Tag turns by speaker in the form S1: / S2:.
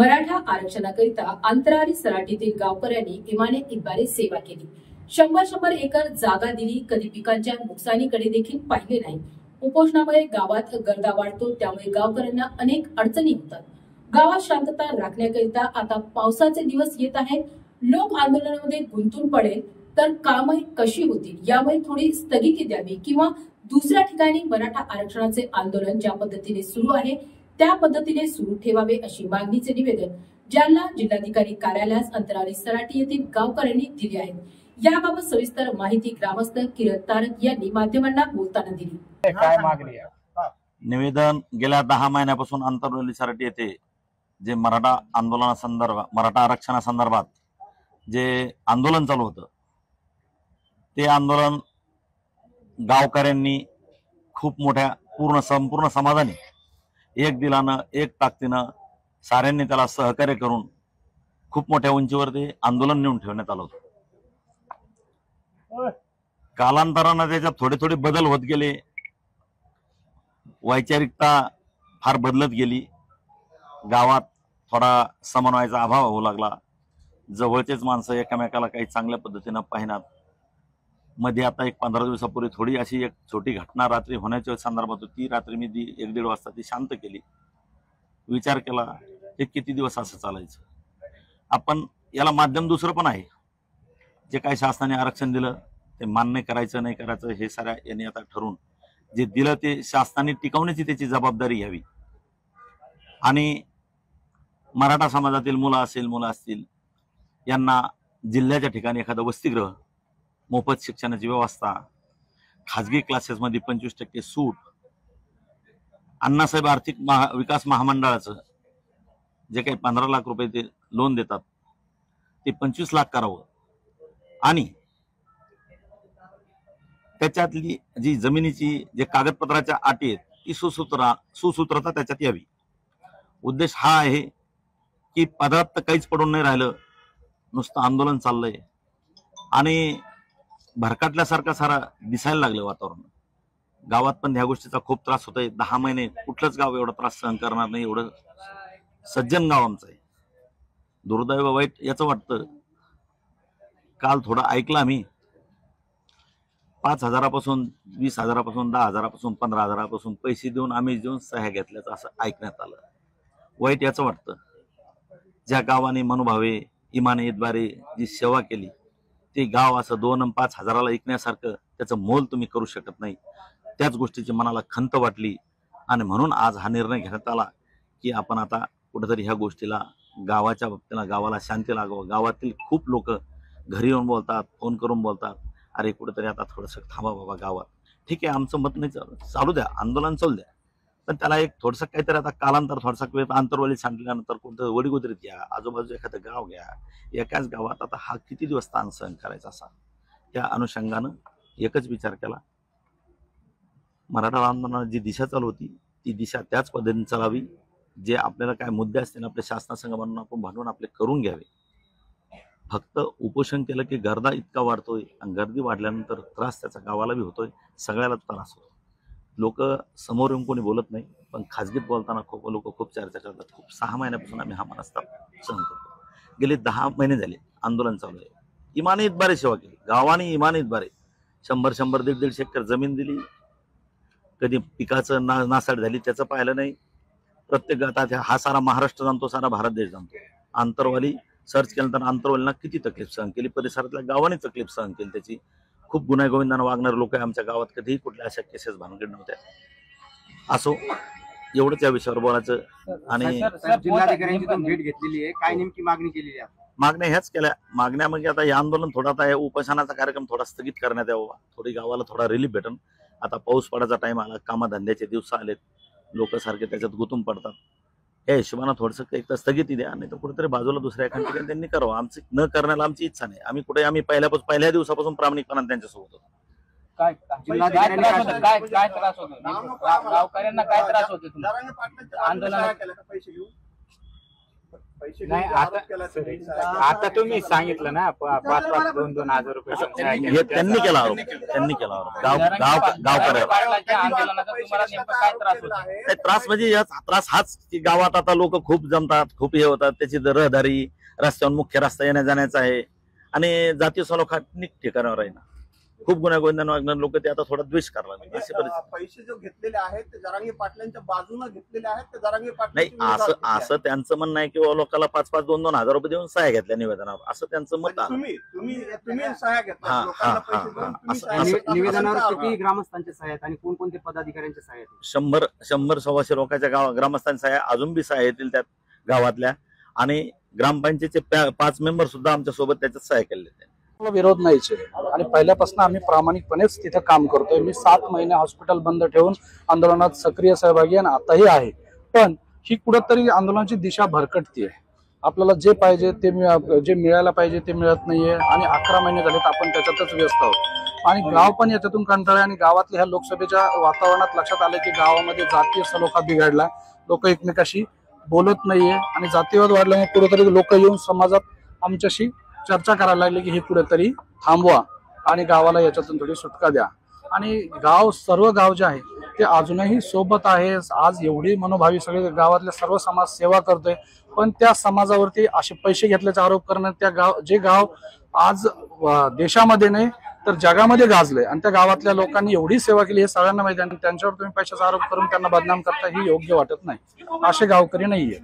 S1: मराठा आरक्षणाकरिता अंतराळी सराटीतील गावकऱ्यांनी इमाने इतबारे सेवा केली. शंभर शंभर एकर जागा दिली कधी पिकांच्या नुकसानीकडे देखील पाहिले नाही. उपोषणामुळे गावात गर्दा वाढतो त्यामुळे गावकऱ्यांना अनेक अडचणी होतात गावात शांतता राखण्याकरिता आता पावसाचे दिवस येत आहेत. लोक आंदोलनामध्ये गुंतून पडेल तर कामे कशी होतील यामुळे थोडी स्थगिती द्यावी किंवा दुसऱ्या ठिकाणी मराठा आरक्षणाचे आंदोलन ज्या पद्धतीने सुरू आहे त्या पद्धतीने सुरू ठेवावे अशी मागणीचे निवेदन जालना जिल्हाधिकारी कार्यालयास अंतराळी सराटी येथील गावकऱ्यांनी दिले आहे याबाबत सविस्तर माहिती ग्रामस्थ किरण तारक यांनी माध्यमांना बोलताना दिली.
S2: काय मागणी
S3: निवेदन गेल्या दहा महिन्यापासून आंतरवलीसाठी येथे जे मराठा आंदोलनासंदर्भात मराठा आरक्षणासंदर्भात जे आंदोलन चालू होतं ते आंदोलन गावकऱ्यांनी खूप मोठ्या पूर्ण संपूर्ण समाजाने एक दिलानं एक ताकदीनं साऱ्यांनी त्याला सहकार्य करून खूप मोठ्या उंचीवरती आंदोलन नेऊन ठेवण्यात आलं होतं. कालांतरानं त्याच्यात थोडे थोडे बदल होत गेले. वैचारिकता फार बदलत गेली. गावात थोडा समन्वयाचा अभाव होऊ लागला. जवळचेच माणसं एकमेकाला काही चांगल्या पद्धतीनं पाहिनात. मध्ये आता एक पंधरा दिवसापूर्वी थोडी अशी एक छोटी घटना रात्री होण्याच्या संदर्भात होती. ती रात्री मी ती एक दीड वाजता ती शांत केली. विचार केला हे किती दिवस असं चालायचं? आपण याला माध्यम दुसरं पण आहे. जे काही शासनाने आरक्षण दिलं ते मान्य करायचं नाही करायचं हे साऱ्या यांनी आता ठरवून जे दिलं ते शासनाने टिकवण्याची त्याची जबाबदारी घ्यावी. आणि मराठा समाजातील मुलं असेल मुलं असतील यांना जिल्ह्याच्या ठिकाणी एखादं वसतिगृह मोफत शिक्षणाची व्यवस्था खाजगी क्लासेसमध्ये पंचवीस टक्के सूट अण्णासाहेब आर्थिक महा विकास महामंडळाचं जे काही पंधरा लाख रुपये ते लोन देतात ते पंचवीस लाख करावं. आणि त्याच्यातली जी जमिनीची जे कागदपत्राच्या अटी आहेत ती सुसूत्रा सुसूत्रता त्याच्यात यावी. उद्देश हा आहे की पदार्थ काहीच पडून नाही राहिलं नुसतं आंदोलन चाललंय. आणि भरकटल्यासारखा सारा दिसायला लागलं वातावरण. गावात पण ह्या गोष्टीचा खूप त्रास होतोय. दहा महिने कुठलंच गाव एवढा त्रास सहन करणार नाही एवढं सज्जन गाव आमचं आहे. दुर्दैव वाईट याचं वाटतं. काल थोडं ऐकलं आम्ही. पाच हजारापासून वीस हजारापासून दहा हजारापासून पंधरा हजारापासून पैसे देऊन आम्ही देऊन सह्या घेतल्याचं असं ऐकण्यात आलं. वाईट याचं वाटतं. ज्या गावाने मनोभावे इमानेद्वारे जी सेवा केली ते गाव असं दोन पाच हजाराला ऐकण्यासारखं त्याचं मोल तुम्ही करू शकत नाही. त्याच गोष्टीची मनाला खंत वाटली आणि म्हणून आज हा निर्णय घेण्यात आला की आपण आता कुठेतरी ह्या गोष्टीला गावाच्या बाबतीला गावाला शांती लागावं. गावातील खूप लोक घरी येऊन बोलतात फोन करून बोलतात अरे कुठेतरी आता थोडंसं थांबा बाबा गावात. ठीक आहे आमचं मत नाही चालू चालू द्या आंदोलन चालू द्या. पण त्याला एक थोडस काहीतरी आता कालांतर थोडासा वेळ अंतरवली सांडल्यानंतर कोणतं वडीगोदरीत घ्या आजूबाजू एखादं गाव घ्या. एकाच गावात आता हा किती दिवस ताण सहन करायचा असा? त्या अनुषंगानं एकच विचार केला. मराठा आंदोलनाला जी दिशा चालू होती ती दिशा त्याच पद्धतीने चालावी. जे आपल्याला काय मुद्दे असतील आपल्या शासनासंघ म्हणून आपण भांडून आपले करून घ्यावे. फक्त उपोषण केलं की गर्दा इतका वाढतोय आणि गर्दी वाढल्यानंतर त्रास त्याचा गावाला बी होतोय सगळ्याला त्रास होतो लोक समोर येऊन कोणी बोलत नाही पण खाजगीत बोलताना खूप लोक खूप चर्चा करतात. खूप सहा महिन्यापासून आम्ही हा मनस्ताप सहन करतो. गेले दहा महिने झाले आंदोलन चालू आहे. इमाने इतबारे सेवा केली. गावाने इमाने इतबारे. शंभर शंभर दीड दीडशे एकर जमीन दिली. कधी पिकाचं ना नासाड झाली त्याचं पाहिलं नाही. प्रत्येक आता हा सारा महाराष्ट्र जाणतो सारा भारत देश जाणतो. आंतरवाली सर्च केल्यानंतर आंतरवालीला किती तकलीफ सहन केली? परिसरातल्या गावाने तकलीफ सहन केली त्याची? खूप गुन्हा गोविंदानं वागणारे लोक आमच्या गावात. कधीही कुठल्या अशा केसेस भानगड नव्हत्या. असो एवढंच या विषयावर बोलायचं आणि
S2: जिल्हाधिकाऱ्यांची तुम्ही भेट घेतलेली आहे. काय नेमकी मागणी केलेली आहे?
S3: मागण्या ह्याच केल्या. मागण्या म्हणजे आता हे आंदोलन थोडा आता हे उपोषणाचा कार्यक्रम थोडा स्थगित करण्यात यावा. थोडी गावाला थोडा रिलीफ भेटन. आता पाऊस पडायचा टाइम आला कामाधंद्याचे दिवस आलेत. लोक सारखे त्याच्यात गुंतून पडतात. या हिशोबानं थोडंसं एक तर स्थगिती द्या नाही तर कुठेतरी बाजूला दुसऱ्या एका ठिकाणी त्यांनी करावं आमची न करण्याला आमची इच्छा नाही आम्ही कुठे आम्ही पहिल्यापासून पहिल्या दिवसापासून प्रामाणिकपणाने त्यांच्यासोबत होतो
S4: काय काय त्रास होतो काय काय त्रास होतो गाव- गावकऱ्यांना काय त्रास होतो तुमचा नाही आता आता तुम्ही सांगितलं ना प- पाच पाच दोन दोन हजार रुपये
S3: हे. त्यांनी केला आरोप. त्यांनी केला. आरोप. गाव गाव गावकऱ्यावर.
S4: पाटलाच्या आंदोलनाचा तुम्हाला नेमकं काय त्रास होतो
S3: काय त्रास म्हणजे याच त्रास हाच की गावात आता लोक खूप जमतात खूप हे होतात. त्याची जर रहदारी रस्त्यावर मुख्य रस्ता येण्या जाण्याचा आहे. आणि जातीय सलोखा ठिकाणावर आहे ना. खूप गुन्हा लोक ते आता थोडा द्वेष करायला लागले. अशी परिस्थिती.
S5: पैसे जो घेतलेले आहेत ते जरांगे पाटलांच्या बाजूने घेतलेले आहेत ते जरांगे
S3: नाही
S5: पाटलांची
S3: असं
S5: विरोधात
S3: असं त्यांचं म्हणणं आहे की लोकांना पाच पाच दोन दोन हजार रुपये देऊन सहाय्य घेतल्या निवेदनावर. असं त्यांचं मत
S5: म्हणजे
S3: आलं
S5: तुम्ही तुम्ही तुम्ही सहाय्या
S3: हा,
S5: घेतल्या लोकांना
S3: हा,
S5: पैसे
S3: हा,
S5: देऊन
S3: हा.
S5: तुम्ही
S3: असं-
S5: सहाय्या
S3: असं-
S5: घेतल्या.
S2: निवेदनावर किती सहाय्य आहेत आणि कोणकोणते सहाय्य आहेत?
S3: शंभर शंभर सव्वाशे लोकांच्या गाव ग्रामस्थांच्या सहाय्या अजून बी सहाय्य येतील त्यात गावातल्या. आणि ग्रामपंचायतचे पाच मेंबर सुद्धा आमच्यासोबत त्याच्यात सहाय्य केले
S6: विरोध नाहीच. आहे आणि पहिल्यापासून आम्ही प्रामाणिकपणेच तिथं काम करतोय. मी सात महिने हॉस्पिटल बंद ठेवून आंदोलनात सक्रिय सहभागी आणि आताही आहे. पण ही कुठंतरी आंदोलनाची दिशा भरकटतीये. आपल्याला जे पाहिजे ते जे मिळायला पाहिजे ते मिळत नाहीये. आणि अकरा महिने झालेत आपण त्याच्यातच व्यस्त आहोत. आणि गाव पण याच्यातून कंटाळले आणि गावातल्या ह्या लोकसभेच्या वातावरणात लक्षात आलं की गावामध्ये जातीय सलोखा बिघडला लोक एकमेकाशी बोलत नाहीये आणि जातीवाद वाढल्यामुळे कुठेतरी लोक येऊन समाजात आमच्याशी चर्चा करायला लागली की हे कुठेतरी थांबवा आणि गावाला याच्यातून थोडी सुटका द्या. आणि गाव सर्व गाव जे आहे ते अजूनही सोबत आहे. आज एवढी मनोभावी सगळे गावातले सर्व समाज सेवा करतोय. पण त्या समाजावरती असे पैसे घेतल्याचा आरोप करणं त्या गाव जे गाव आज देशामध्ये नाही तर जगामध्ये गाजलंय. आणि त्या गावातल्या लोकांनी एवढी सेवा केली हे सगळ्यांना माहिती आहे. आणि त्यांच्यावर तुम्ही पैशाचा आरोप करून त्यांना बदनाम करता ही योग्य वाटत नाही. असे गावकरी नाहीये